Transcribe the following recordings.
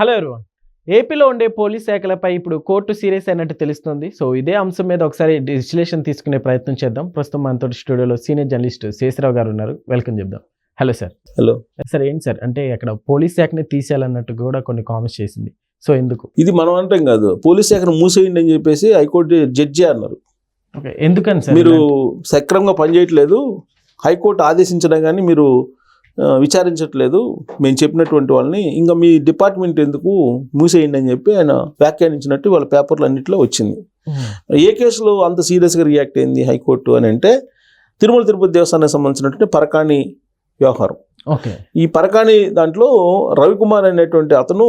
Hello everyone. ఏపీలో ఉండే police శాఖలపై ఇప్పుడు కోర్టు సీరియస్ అయినట్టు తెలుస్తుంది. సో ఇదే అంశం మీద ఒకసారి విశ్లేషణ తీసుకునే ప్రయత్నం చేద్దాం. ప్రస్తుతం మనతో స్టూడియోలో సీనియర్ జర్నలిస్ట్ శేషరావు గారు ఉన్నారు. వెల్కమ్ చెప్దాం. Hello sir. హలో. సార్ ఏంటి సార్? అంటే అక్కడ పోలీస్ శాఖని తీసేయాలన్నట్టు కూడా కొన్ని కామెంట్స్ చేసింది. సో ఎందుకు? ఇది మనం అంటాం కాదు. పోలీస్ శాఖను మూసేయండి అని చెప్పేసి హైకోర్టు జడ్జి అన్నారు. ఓకే ఎందుకని సార్ మీరు సక్రమంగా పనిచేయట్లేదు. హైకోర్టు ఆదేశించడం కానీ మీరు విచారించట్లేదు. మేము చెప్పినటువంటి వాళ్ళని ఇంకా మీ డిపార్ట్మెంట్ ఎందుకు మూసేయండి అని చెప్పి ఆయన వ్యాఖ్యానించినట్టు వాళ్ళ పేపర్లు అన్నింటిలో వచ్చింది. ఉమ్, ఏ కేసులో అంత సీరియస్గా రియాక్ట్ అయింది హైకోర్టు అని అంటే తిరుమల తిరుపతి దేవస్థానానికి సంబంధించినటువంటి పరకాణి వ్యవహారం. ఓకే. ఈ పరకాణి దాంట్లో రవికుమార్ అనేటువంటి అతను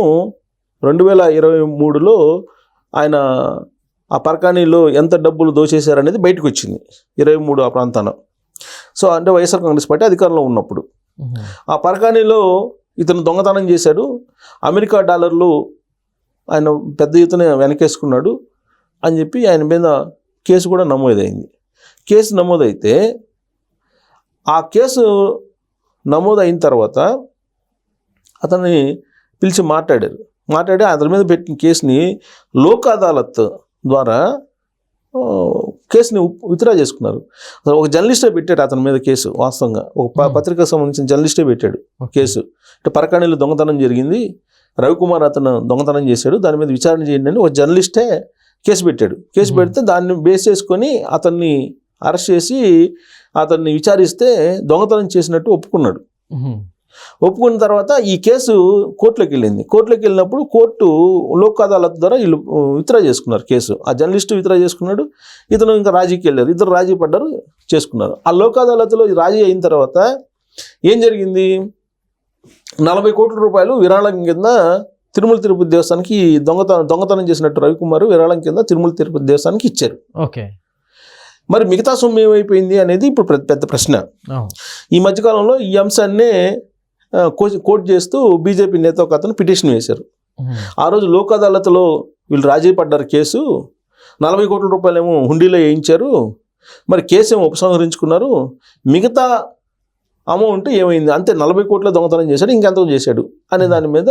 రెండు వేల ఇరవై మూడులో ఆయన ఆ పరకాణిలో ఎంత డబ్బులు దోచేశారనేది బయటకు వచ్చింది. ఇరవై మూడు ఆ ప్రాంతాన. సో అంటే వైఎస్ఆర్ కాంగ్రెస్ పార్టీ అధికారంలో ఉన్నప్పుడు. ఆ పరకాణిలో ఇతను దొంగతనం చేశాడు. అమెరికా డాలర్లు ఆయన పెద్ద ఎత్తున వెనకేసుకున్నాడు అని చెప్పి ఆయన మీద కేసు కూడా నమోదైంది. కేసు నమోదైతే ఆ కేసు నమోదైన తర్వాత అతన్ని పిలిచి మాట్లాడారు. మాట్లాడి అతని మీద పెట్టిన కేసుని లోక్ అదాలత్ ద్వారా కేసుని విత్డ్రా చేసుకున్నారు. అసలు ఒక జర్నలిస్టే పెట్టాడు అతని మీద కేసు వాస్తవంగా. ఒక. పత్రికకు సంబంధించిన జర్నలిస్టే పెట్టాడు. కేసు. అంటే పరకాణిలో దొంగతనం జరిగింది. రవికుమార్ అతను దొంగతనం చేశాడు. దాని మీద విచారణ చేయండి అని ఒక జర్నలిస్టే కేసు పెట్టాడు. కేసు. పెడితే దాన్ని బేస్ చేసుకొని అతన్ని అరెస్ట్ చేసి అతన్ని విచారిస్తే దొంగతనం చేసినట్టు ఒప్పుకున్నాడు. ఒప్పుకున్న తర్వాత ఈ కేసు కోర్టులోకి వెళ్ళింది. కోర్టులోకి వెళ్ళినప్పుడు కోర్టు లోక్ అదాలత్ ద్వారా వీళ్ళు విత్డ్రా చేసుకున్నారు కేసు. ఆ జర్నలిస్ట్ విత్డ్రా చేసుకున్నాడు. ఇతను ఇంకా రాజీకి వెళ్ళారు. ఇద్దరు రాజీ పడ్డారు చేసుకున్నారు. ఆ లోక్ అదాలత్లో రాజీ అయిన తర్వాత ఏం జరిగింది? నలభై కోట్ల రూపాయలు విరాళం కింద తిరుమల తిరుపతి దేవస్థానానికి ఈ దొంగతనం దొంగతనం చేసినట్టు రవికుమార్ విరాళం కింద తిరుమల తిరుపతి దేవస్థానానికి ఇచ్చారు. ఓకే. మరి మిగతా సొమ్ము ఏమైపోయింది అనేది ఇప్పుడు పెద్ద- ప్రశ్న. ఈ మధ్యకాలంలో ఈ అంశాన్నే కోట్ చేస్తూ బీజేపీ నేత ఒక అతను పిటిషన్ వేశారు. ఆ రోజు లోక్ అదాలత్లో వీళ్ళు రాజీ పడ్డారు కేసు. నలభై కోట్ల రూపాయలేమో హుండీలో వేయించారు. మరి కేసు ఏమో ఉపసంహరించుకున్నారు. మిగతా అమౌంట్ ఏమైంది? అంతే నలభై కోట్ల దొంగతనం చేశాడు ఇంకెంత చేశాడు అనే దాని మీద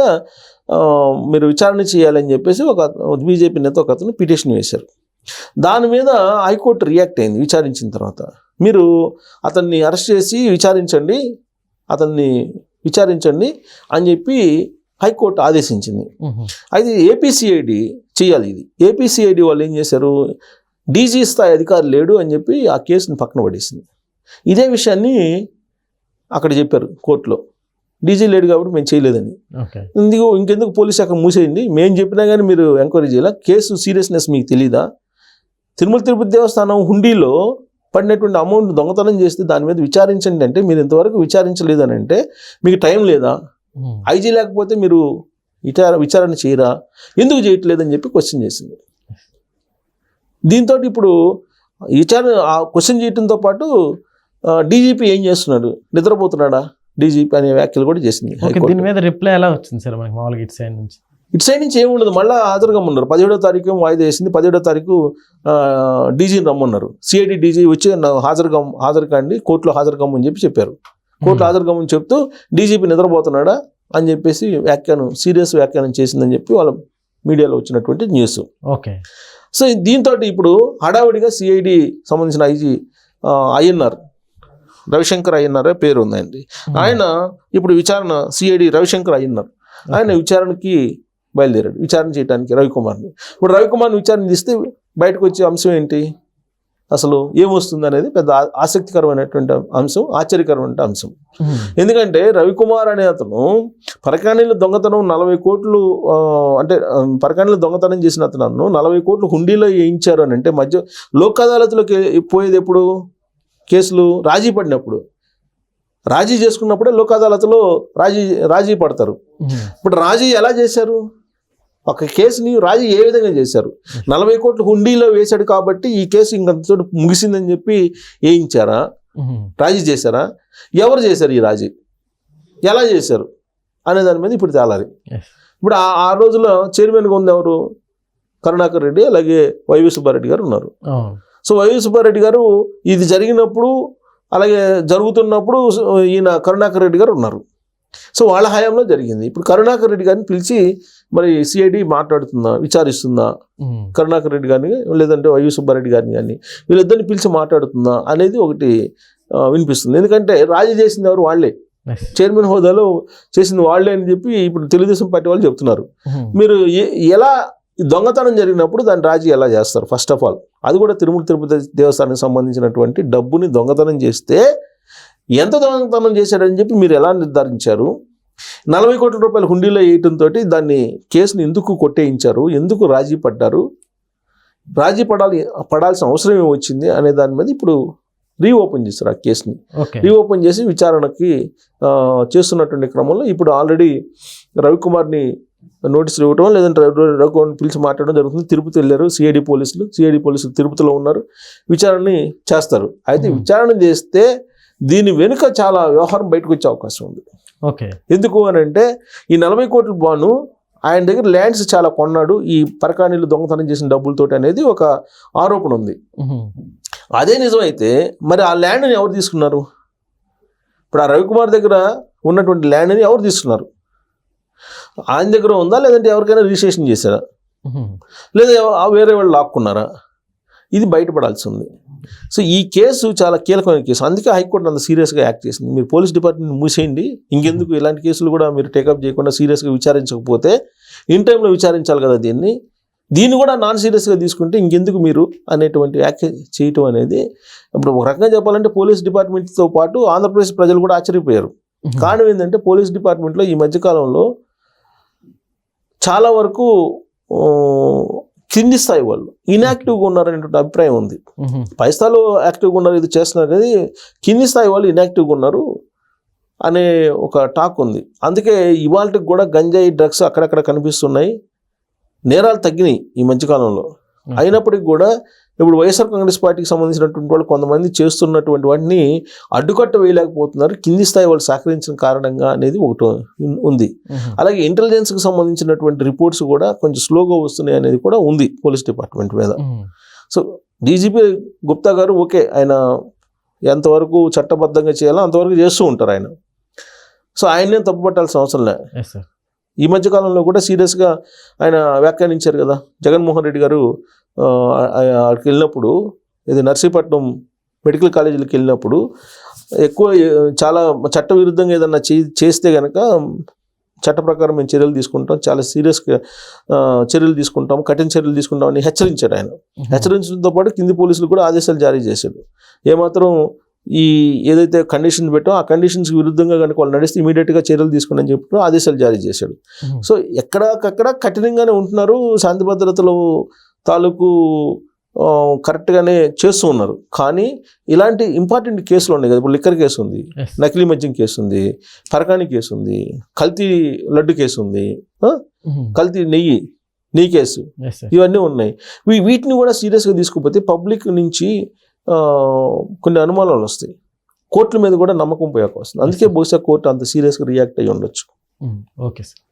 మీరు విచారణ చేయాలని చెప్పేసి ఒక బీజేపీ నేత ఒక అతను పిటిషన్ వేశారు. దాని మీద హైకోర్టు రియాక్ట్ అయింది విచారించిన తర్వాత. మీరు అతన్ని అరెస్ట్ చేసి విచారించండి అతన్ని విచారించండి అని చెప్పి హైకోర్టు ఆదేశించింది. అయితే ఏపీసీఐడి చేయాలి ఇది. ఏపీసీఐడి వాళ్ళు ఏం చేశారు? డీజీ స్థాయి అధికారి లేడు అని చెప్పి ఆ కేసుని పక్కన పడేసింది. ఇదే విషయాన్ని అక్కడ చెప్పారు కోర్టులో. డీజీ లేడు కాబట్టి మేము చేయలేదని. ఇందుకు ఇంకెందుకు పోలీస్ శాఖ మూసేయండి? మేము చెప్పినా కానీ మీరు ఎంక్వైరీ చేయాల? కేసు సీరియస్నెస్ మీకు తెలీదా? తిరుమల తిరుపతి దేవస్థానం హుండీలో పడినటువంటి అమౌంట్ దొంగతనం చేస్తే దాని మీద విచారించండి అంటే మీరు ఇంతవరకు విచారించలేదని అంటే మీకు టైం లేదా? ఉమ్, ఐజీ లేకపోతే మీరు విచార విచారణ చేయరా? ఎందుకు చేయట్లేదని చెప్పి క్వశ్చన్ చేసింది. దీంతో ఇప్పుడు విచారణ ఆ క్వశ్చన్ చేయడంతో పాటు డీజీపీ ఏం చేస్తున్నాడు? నిద్రపోతున్నాడా? డీజీపీ అనే వ్యాఖ్యలు కూడా చేసింది దీని. మీద రిప్లై ఎలా వచ్చింది సార్ మనకి మామూలుగా ఇటు సైడ్ నుంచి? ఇటు సైడ్ నుంచి ఏముండదు మళ్ళీ హాజరుగా ఉన్నారు పదిహేడో తారీఖు వాయిదా వేసింది. పదిహేడో తారీఖు డీజీని రమ్మన్నారు. సిఐడి డీజీ వచ్చి హాజరుగా హాజరు కాండి కోర్టులో హాజరు కమ్మని చెప్పి చెప్పారు. కోర్టులో హాజరు కమ్మని చెప్తూ డీజీపీ నిద్రపోతున్నాడా అని చెప్పేసి వ్యాఖ్యానం సీరియస్ వ్యాఖ్యానం చేసిందని చెప్పి వాళ్ళ మీడియాలో వచ్చినటువంటి న్యూస్. ఓకే. సో దీంతో ఇప్పుడు హడావుడిగా సిఐడి సంబంధించిన ఐజీ ఐఎన్ఆర్ రవిశంకర్ అయ్యన్నారే పేరు ఉందండి. ఆయన ఇప్పుడు విచారణ సిఐడి రవిశంకర్ అయ్యన్నారు ఆయన విచారణకి బయలుదేరాడు. విచారణ చేయడానికి రవికుమార్ని. ఇప్పుడు రవికుమార్ని విచారణ తీస్తే బయటకు వచ్చే అంశం ఏంటి? అసలు ఏమొస్తుంది అనేది పెద్ద ఆసక్తికరమైనటువంటి అంశం ఆశ్చర్యకరమైన అంశం. ఉమ్, ఎందుకంటే రవికుమార్ అనే అతను పరకాణిలో దొంగతనం నలభై కోట్లు అంటే పరకాణిలో దొంగతనం చేసిన అతను నలభై కోట్లు హుండీలో వేయించారు అని అంటే మధ్య లోక్ అదాలత్లోకి పోయేది ఎప్పుడు? కేసులు రాజీ పడినప్పుడు. రాజీ చేసుకున్నప్పుడే లోక్ అదాలత్లో రాజీ రాజీ పడతారు. ఉమ్, ఇప్పుడు రాజీ ఎలా చేశారు? ఒక కేసుని రాజీ ఏ విధంగా చేశారు? నలభై కోట్లు హుండీలో వేశాడు కాబట్టి ఈ కేసు ఇంకంతతో ముగిసిందని చెప్పి వేయించారా? రాజీ చేశారా? ఎవరు చేశారు ఈ రాజీ? ఎలా చేశారు? అనే దాని మీద ఇప్పుడు తేలాలి. ఇప్పుడు ఆ రోజుల్లో చైర్మన్గా ఉంది ఎవరు? కరుణాకర్ రెడ్డి అలాగే వైవి సుబ్బారెడ్డి గారు ఉన్నారు. సో వైవి సుబ్బారెడ్డి గారు ఇది జరిగినప్పుడు అలాగే జరుగుతున్నప్పుడు ఈయన కరుణాకర్ రెడ్డి గారు ఉన్నారు. సో వాళ్ళ హయాంలో జరిగింది. ఇప్పుడు కరుణాకర్ రెడ్డి గారిని పిలిచి మరి సిఐడి మాట్లాడుతుందా విచారిస్తుందా. కరుణాకర్ రెడ్డి గారిని లేదంటే వైవి సుబ్బారెడ్డి గారిని కానీ వీళ్ళిద్దరిని పిలిచి మాట్లాడుతుందా అనేది ఒకటి వినిపిస్తుంది. ఎందుకంటే రాజీ చేసింది ఎవరు? వాళ్ళే. చైర్మన్ హోదాలో చేసింది వాళ్ళే అని చెప్పి ఇప్పుడు తెలుగుదేశం పార్టీ వాళ్ళు చెప్తున్నారు. మీరు ఎలా దొంగతనం జరిగినప్పుడు దాన్ని రాజీ ఎలా చేస్తారు? ఫస్ట్ ఆఫ్ ఆల్ అది కూడా తిరుమల తిరుపతి దేవస్థానానికి సంబంధించినటువంటి డబ్బుని దొంగతనం చేస్తే ఎంత దొంగతనం చేశాడని చెప్పి మీరు ఎలా నిర్ధారించారు? నలభై కోట్ల రూపాయల హుండీలో వేయటంతో దాన్ని కేసుని ఎందుకు కొట్టేయించారు? ఎందుకు రాజీ పడ్డారు? రాజీ పడాలి పడాల్సిన అవసరం ఏమి వచ్చింది అనే దాని మీద ఇప్పుడు రీఓపెన్ చేస్తారు ఆ కేసుని. రీఓపెన్ చేసి విచారణకి చేస్తున్నటువంటి క్రమంలో ఇప్పుడు ఆల్రెడీ రవికుమార్ని నోటీసులు ఇవ్వటం లేదంటే రవి రవికుమార్ని పిలిచి మాట్లాడడం జరుగుతుంది. తిరుపతి వెళ్ళారు సిఐడి పోలీసులు. సిఐడి పోలీసులు తిరుపతిలో ఉన్నారు. విచారణని చేస్తారు. అయితే. విచారణ చేస్తే దీని వెనుక చాలా వ్యవహారం బయటకు వచ్చే అవకాశం ఉంది. ఓకే. ఎందుకు అని అంటే ఈ నలభై కోట్ల బాను ఆయన దగ్గర ల్యాండ్స్ చాలా కొన్నాడు. ఈ పరకాణీలు దొంగతనం చేసిన డబ్బులతోటి అనేది ఒక ఆరోపణ ఉంది. అదే నిజమైతే మరి ఆ ల్యాండ్ని ఎవరు తీసుకున్నారు? ఇప్పుడు ఆ రవికుమార్ దగ్గర ఉన్నటువంటి ల్యాండ్ని ఎవరు తీసుకున్నారు? ఆయన దగ్గర ఉందా? లేదంటే ఎవరికైనా రిజిస్ట్రేషన్ చేశారా. లేదా వేరే వాళ్ళు లాక్కున్నారా? ఇది బయటపడాల్సి ఉంది. సో ఈ కేసు చాలా కీలకమైన కేసు. అందుకే హైకోర్టు అంత సీరియస్గా యాక్ట్ చేసింది. మీరు పోలీస్ డిపార్ట్మెంట్ మూసేయండి. ఇంకెందుకు? ఇలాంటి కేసులు కూడా మీరు టేకప్ చేయకుండా సీరియస్గా విచారించకపోతే ఇన్ టైంలో విచారించాలి కదా దీన్ని. దీన్ని కూడా నాన్ సీరియస్గా తీసుకుంటే ఇంకెందుకు మీరు అనేటువంటి వ్యాఖ్య చేయటం అనేది ఇప్పుడు ఒక రకంగా చెప్పాలంటే పోలీస్ డిపార్ట్మెంట్తో పాటు ఆంధ్రప్రదేశ్ ప్రజలు కూడా ఆశ్చర్యపోయారు. కారణం ఏంటంటే పోలీస్ డిపార్ట్మెంట్లో ఈ మధ్యకాలంలో చాలా వరకు కింది స్థాయి వాళ్ళు. ఇన్యాక్టివ్గా ఉన్నారనేటువంటి అభిప్రాయం ఉంది. పై స్థాయిలో యాక్టివ్గా ఉన్నారు ఇది చేస్తున్నారు కానీ కింది స్థాయి వాళ్ళు ఇన్యాక్టివ్గా ఉన్నారు అనే ఒక టాక్ ఉంది. అందుకే ఇవాళకి కూడా గంజాయి డ్రగ్స్ అక్కడక్కడ కనిపిస్తున్నాయి. నేరాలు తగ్గినాయి ఈ మధ్యకాలంలో. అయినప్పటికీ కూడా ఇప్పుడు వైఎస్ఆర్ కాంగ్రెస్ పార్టీకి సంబంధించినటువంటి వాళ్ళు కొంతమంది చేస్తున్నటువంటి వాటిని అడ్డుకట్ట వేయలేకపోతున్నారు కింది స్థాయి వాళ్ళు సహకరించిన కారణంగా అనేది ఒకటి ఉంది. అలాగే ఇంటెలిజెన్స్కి సంబంధించినటువంటి రిపోర్ట్స్ కూడా కొంచెం స్లోగా వస్తున్నాయి అనేది కూడా ఉంది పోలీస్ డిపార్ట్మెంట్ మీద. సో డీజీపీ గుప్తా గారు ఓకే ఆయన ఎంతవరకు చట్టబద్ధంగా చేయాలో అంతవరకు చేస్తూ ఉంటారు ఆయన సో ఆయన్నే తప్పు పట్టాల్సిన అవసరం లే. ఈ మధ్య కాలంలో కూడా సీరియస్గా ఆయన వ్యాఖ్యానించారు కదా జగన్మోహన్ రెడ్డి గారు అక్కడికి వెళ్ళినప్పుడు ఇది నర్సీపట్నం మెడికల్ కాలేజీలకు వెళ్ళినప్పుడు ఎక్కువ చాలా చట్ట విరుద్ధంగా ఏదన్నా చేస్తే కనుక చట్ట ప్రకారం మేము చర్యలు తీసుకుంటాం చాలా సీరియస్గా చర్యలు తీసుకుంటాం కఠిన చర్యలు తీసుకుంటాం అని హెచ్చరించారు ఆయన. హెచ్చరించడంతో పాటు కింది పోలీసులు కూడా ఆదేశాలు జారీ చేశాడు ఏమాత్రం ఈ ఏదైతే కండిషన్ పెట్టో ఆ కండిషన్స్ విరుద్ధంగా కనుక వాళ్ళు నడిస్తే ఇమీడియట్గా చర్యలు తీసుకుని అని చెప్పి ఆదేశాలు జారీ చేశాడు. సో ఎక్కడికక్కడ కఠినంగానే ఉంటున్నారు శాంతి భద్రతలు తాలూకు కరెక్ట్గానే చేస్తూ ఉన్నారు. కానీ ఇలాంటి ఇంపార్టెంట్ కేసులు ఉన్నాయి కదా. ఇప్పుడు లిక్కర్ కేసు ఉంది. నకిలీ మద్యం కేసు ఉంది పరకాణి కేసు ఉంది కల్తీ లడ్డు కేసు ఉంది. కల్తీ నెయ్యి నెయ్యి కేసు. ఇవన్నీ ఉన్నాయి. వీటిని కూడా సీరియస్గా తీసుకోకపోతే పబ్లిక్ నుంచి కొన్ని అనుమానాలు వస్తాయి. కోర్టుల మీద కూడా నమ్మకం పోయాక వస్తుంది అందుకే బహుశా కోర్టు అంత సీరియస్గా రియాక్ట్ అయ్యి ఉండొచ్చు. Okay sir